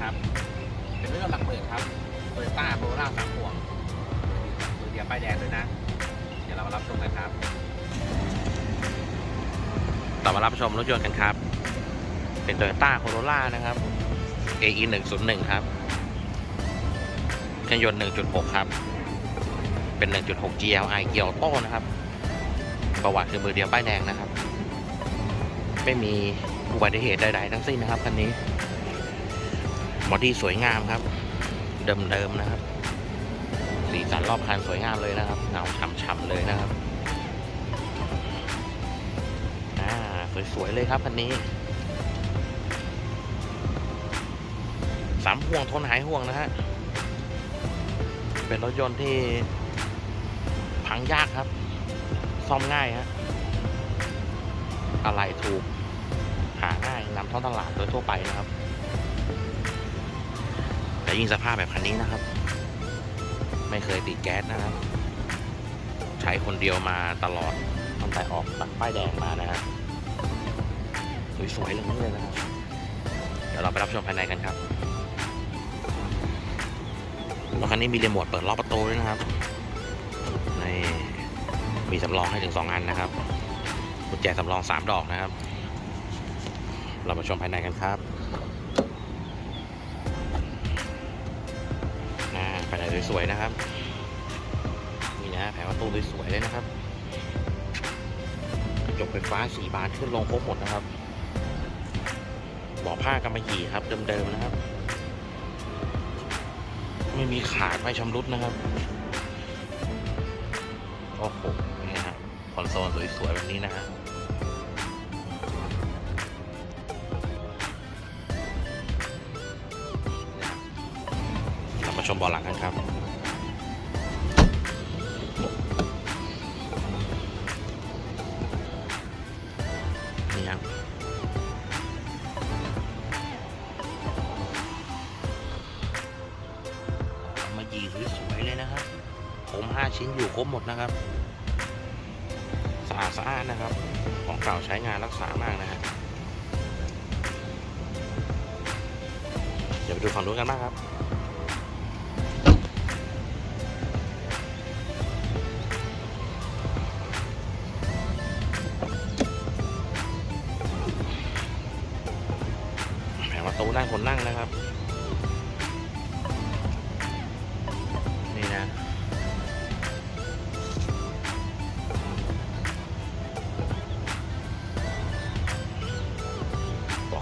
ครับ เป็นรถยนต์หลักหมื่นครับโตโยต้าโรล่าสามพวงมือเดียวป้ายแดงด้วยนะ เดี๋ยวเรามารับชมกันครับต่อมารับชมรถยนต์กันครับ เป็น Toyota Corolla นะครับ AE 101ครับเครื่องยนต์ 1.6 ครับ เป็น 1.6 GLI เกียร์ออโต้นะครับ ประวัติคือมือเดียวป้ายแดงนะครับ ไม่มีอุบัติเหตุใดๆทั้งสิ้นนะครับคันนี้ บอดี้สวยงามครับ เดิมๆนะครับ สีสันรอบคันสวยงามเลยนะครับ เงาฉ่ำๆเลยนะครับอ่าสวยๆเลยครับคันนี้สามห่วงทนหายห่วงนะฮะ เป็นรถยนต์ที่พังยากครับ ซ่อมง่ายฮะ อะไรถูก หาง่ายนำท้องตลาดโดยทั่วไปนะครับ แต่ยิ่งสภาพแบบคันนี้นะครับ ไม่เคยติดแก๊สนะครับ ใช้คนเดียวมาตลอดตั้งแต่ออกจากป้ายแดงมานะฮะสวยๆเลยนี่เลยนะครับ เดี๋ยวเราไปรับชมภายในกันครับรถคันนี้มีรีโมทเปิดล็อกประตูด้วยนะครับในมีสำรองให้ถึง 2 อันนะครับกุญแจสำรอง 3 ดอกนะครับ เรามาชมภายในกันครับ สวยๆนะครับ นี่นะแผงประตูสวยๆเลยนะครับกระจกไฟฟ้าสีบานขึ้นลงครบหมดนะครับบาะผ้ากำมะหยี่ครับเดิมๆนะครับ ไม่มีขาดไม่ชำรุดนะครับโอ้โหนี่ฮะคอนโซลสวยๆแบบนี้นะฮะมาชมเบอลหลังกันครับ มห้าชิ้นอยู่ครบหมดนะครับสะอาดสะอาดนะครับ ของเก่าใช้งานรักษามากนะฮะเดี๋ยวไปดูฝั่งนู้นกันบ้างครับแผงประตูด้านคนนั่งนะครับ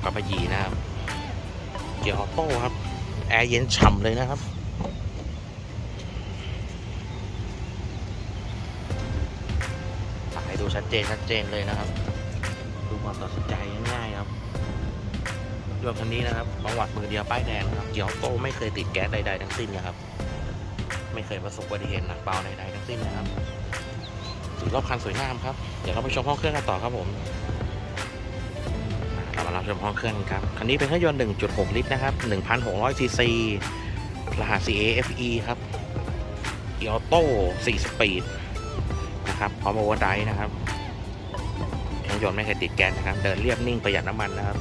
ับปะยีนะครับ เกียร์ออโต้ครับ แอร์เย็นฉ่ำเลยนะครับถ่ายดูชัดเจนชัดเจนเลยนะครับ ดูความตัดสินใจง่ายๆครับรถคันนี้นะครับประวัติมือเดียวป้ายแดงนะครับเกียร์ออโต้ไม่เคยติดแก๊สใดๆทั้งสิ้นนะครับ ไม่เคยประสบอุบัติเหตุหนักเบาใดๆทั้งสิ้นนะครับรอบคันสวยงามครับ เดี๋ยวเราไปชมห้องเครื่องกันต่อครับผม ชมห้องเครื่องครับ คันนี้เป็นเครื่องยนต์ 1.6 ลิตรนะครับ 1,600ซีซีรหัส CAFE ครับเกียร์ออโต้4สปีดนะครับพร้อมโอเวอร์ไดร์นะครับเครื่องยนต์ไม่เคยติดแก๊สนะครับ เดินเรียบนิ่งประหยัดน้ำมันนะครับ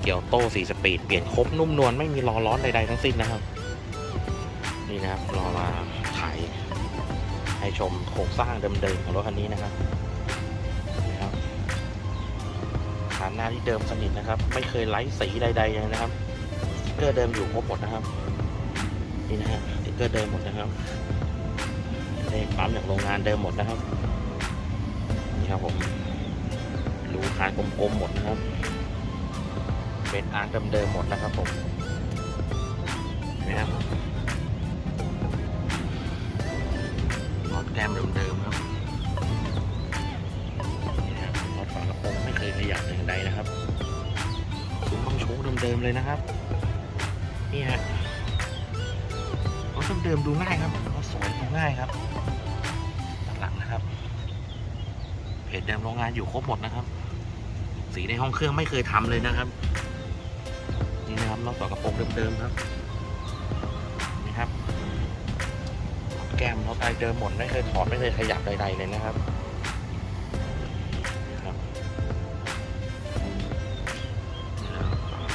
เกียร์ออโต้4สปีด เปลี่ยนครบนุ่มนวลไม่มีรอร้อนใดๆทั้งสิ้นนะครับ นี่นะครับรอมาถ่ายให้ชมโครงสร้างเดิมๆของรถคันนี้นะครับ ฐานหน้าที่เดิมสนิทนะครับ ไม่เคยไล้สีใดๆเลยนะครับสติ๊กเกอร์เดิมอยู่ครบหมดนะครับ นี่นะฮะสติ๊กเกอร์เดิมหมดนะครับเลขปั๊มจากโรงงานเดิมหมดนะครับ นี่ครับผมรูคานกลมๆหมดนะครับ เป็นอาร์เดิมๆหมดนะครับผมเห็นะครับรถแก้มเดิม มเลยนะครับ นี่ฮะรถเดิมดูง่ายครับรถสวยดูง่ายครับ หลังนะครับ เพจเดิมโรงงานอยู่ครบหมดนะครับ สีในห้องเครื่องไม่เคยทำเลยนะครับ นี่นะครับรถฝากระโปรงเดิมๆครับ นี่ครับ แก้มรถไอเดิมหมดไม่เคยถอดไม่เคยขยับใดๆเลยนะครับ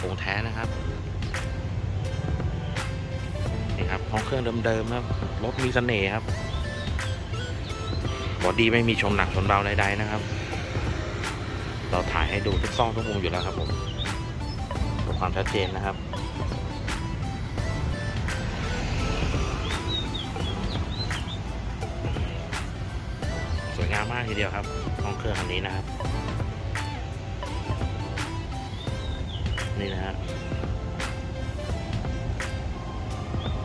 นี่นะครับโครงแท้นะครับห้องเครื่องเดิมๆครับรถมีเสน่ห์ครับบอดี้ไม่มีชนหนักชนเบาใดๆนะครับ เราถ่ายให้ดูทุกซ่องทุกมุมอยู่แล้วครับผมเพื่อความชัดเจนนะครับสวยงามมากทีเดียวครับห้องเครื่องคันนี้นะครับ นี่นะฮะ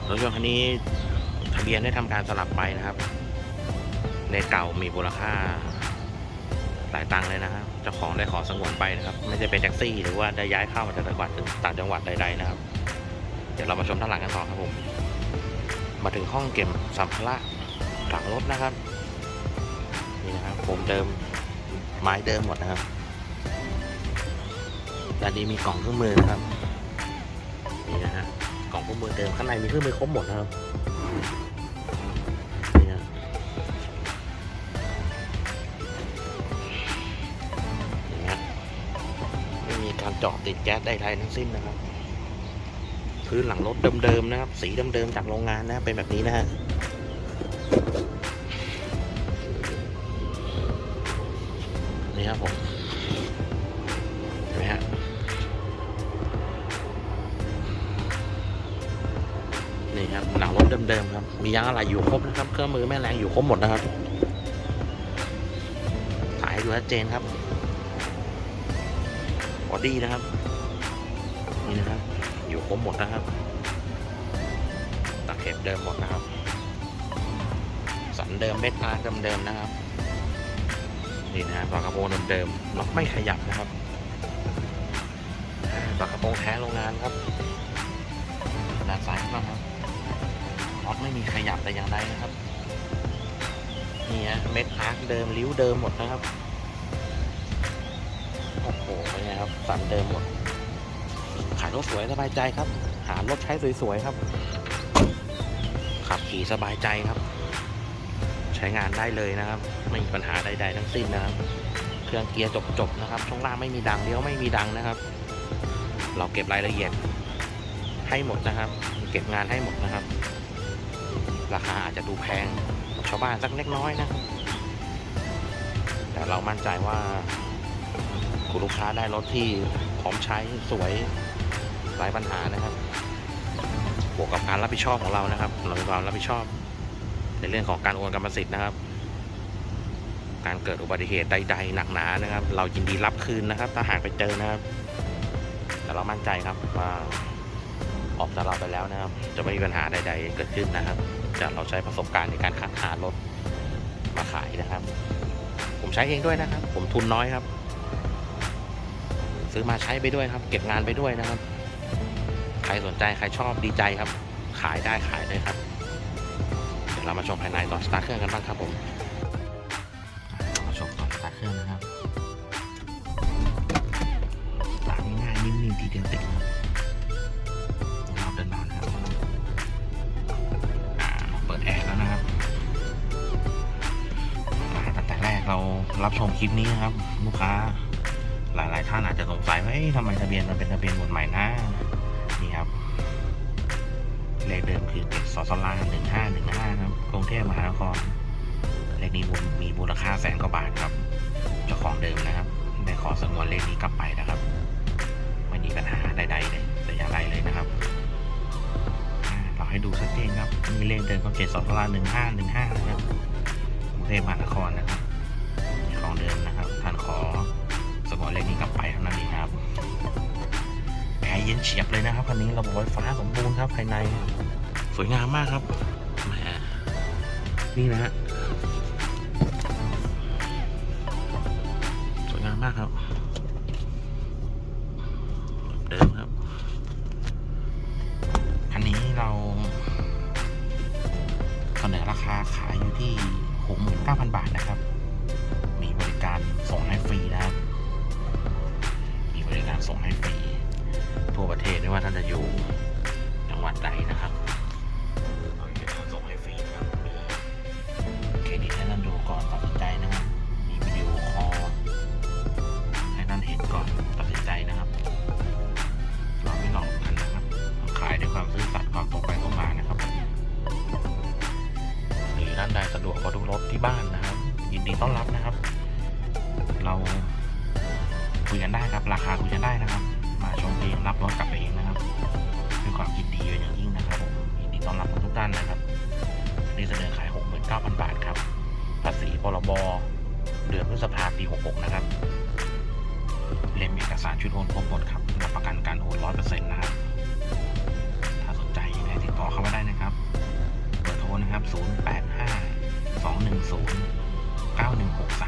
รถยนต์คันนี้ทะเบียนได้ทำการสลับไปนะครับ ในเก่ามีมูลค่าหลายตังค์เลยนะครับเจ้าของได้ขอสงวนไปนะครับ ไม่ได้เป็นแท็กซี่ หรือว่าได้ย้ายเข้ามาจากจังหวัดถึงต่างจังหวัดใดๆนะครับ เดี๋ยวเรามาชมด้านหลังกันต่อครับผม มาถึงห้องเก็บสัมภาระหลังรถนะครับนี่นะครับผมเดิมไม้เดิมหมดนะครับานนี้มีกล่องเครื่องมือนะครับนี่นะฮะกล่องเครื่องมือเดิมข้างในมีเครื่องมือครบหมดนะครับนี่นะนี่ฮะไม่มีการเจาะติดแก๊สใดๆทั้งสิ้นนะครับ พื้นหลังรถเดิมๆนะครับ สีเดิมๆจากโรงงานนะเป็นแบบนี้นะฮะ ยางอะไรอยู่ครบนะครับ เครื่องมือแม่แรงอยู่ครบหมดนะครับถ่ายให้ดูชัดเจนครับบอดี้นะครับ นี่นะครับ อยู่ครบหมดนะครับตะเข็บเดิมหมดนะครับ สันเดิมเม็ดอาร์เดิมๆนะครับ นี่นะฮะปลากระโปรงเดิมๆล็อกไม่ขยับนะครับอ่ากระโปรงแท้โรงงานครับด้านซ้ายข้างครับ มีขยับแต่อย่างใดนะครับนี่ฮะเม็ดอาร์คเดิมริ้วเดิมหมดนะครับโอ้โหเป็นไงครับสันเดิมหมดขายรถสวยสบายใจครับ หารถใช้สวยๆครับ ขับขี่สบายใจครับ ใช้งานได้เลยนะครับ ไม่มีปัญหาใดๆทั้งสิ้นนะครับ เครื่องเกียร์จบๆนะครับ ช่วงล่างไม่มีดังเลี้ยวไม่มีดังนะครับ เราเก็บรายละเอียดให้หมดนะครับ เก็บงานให้หมดนะครับ ราคาอาจจะดูแพงชาวบ้านสักเล็กน้อยนะครับแต่เรามั่นใจว่าคุณลูกค้าได้รถที่พร้อมใช้สวยไร้ปัญหานะครับ บวกกับการรับผิดชอบของเรานะครับ เรามีความรับผิดชอบ ในเรื่องของการโอนกรรมสิทธิ์นะครับ การเกิดอุบัติเหตุใดๆหนักหนานะครับ เรายินดีรับคืนนะครับ ถ้าหากไปเจอนะครับ แต่เรามั่นใจครับว่าออกจากเราไปแล้วนะครับ จะไม่มีปัญหาใด ๆ เกิดขึ้นนะครับ จากเราใช้ประสบการณ์ในการคัดหารถมาขายนะครับ ผมใช้เองด้วยนะครับ ผมทุนน้อยครับ ซื้อมาใช้ไปด้วยครับ เก็บงานไปด้วยนะครับ ใครสนใจใครชอบดีใจครับ ขายได้ขายเลยครับ เดี๋ยวเรามาชมภายในตอนสตาร์ทเครื่องกันบ้างครับผมมาชมตอนสตาร์ทเครื่องนะครับ คลิปนี้นะครับ ลูกค้าหลาย ๆ ท่านอาจจะสงสัยว่าทำไมทะเบียนมันเป็นทะเบียนหมดใหม่นะนี่ครับเลขเดิมคือเป็ดสอสลาหนึ่งห้าหนึ่งห้าครับกรุงเทพมหานครเลขนี้มูลมีมูลค่าแสนกว่าบาทครับ เจ้าของเดิมนะครับได้ขอสงวนเลขนี้กลับไปนะครับ ไม่มีปัญหาใดๆเลยแต่อย่างไรเลยนะครับเราให้ดูชัดเจนครับมีเลขเดิมก็เจ็ดสอสลาหนึ่งห้าหนึ่งห้านะครับกรุงเทพมหานครนะครับ เดิมนะครับ ท่านขอสกอร์เลขนี้กลับไปเท่านั้นเองครับแอร์เย็นเฉียบเลยนะครับคันนี้ระบบไฟฟ้าสมบูรณ์ครับภายในสวยงามมากครับแหมนี่นะฮะสวยงามมากครับ ที่บ้านนะครับยินดีต้อนรับนะครับ เราคุยกันได้ครับ ราคาคุยกันได้นะครับ มาชมเองรับรถกลับไปเองนะครับด้วยความยินดีเป็นอย่างยิ่งนะครับผมยินดีต้อนรับทุกท่านนะครับนี่เสนอขาย 69,000 บาทครับ ภาษีพรบเดือนพฤษภาปี 66 นะครับ เล่มเอกสารชุดโอนครบหมดครับรับประกันการโอน100%นะครับ ถ้าสนใจยังไงติดต่อเข้ามาได้นะครับ เบอร์โทรนะครับ 0 8 9163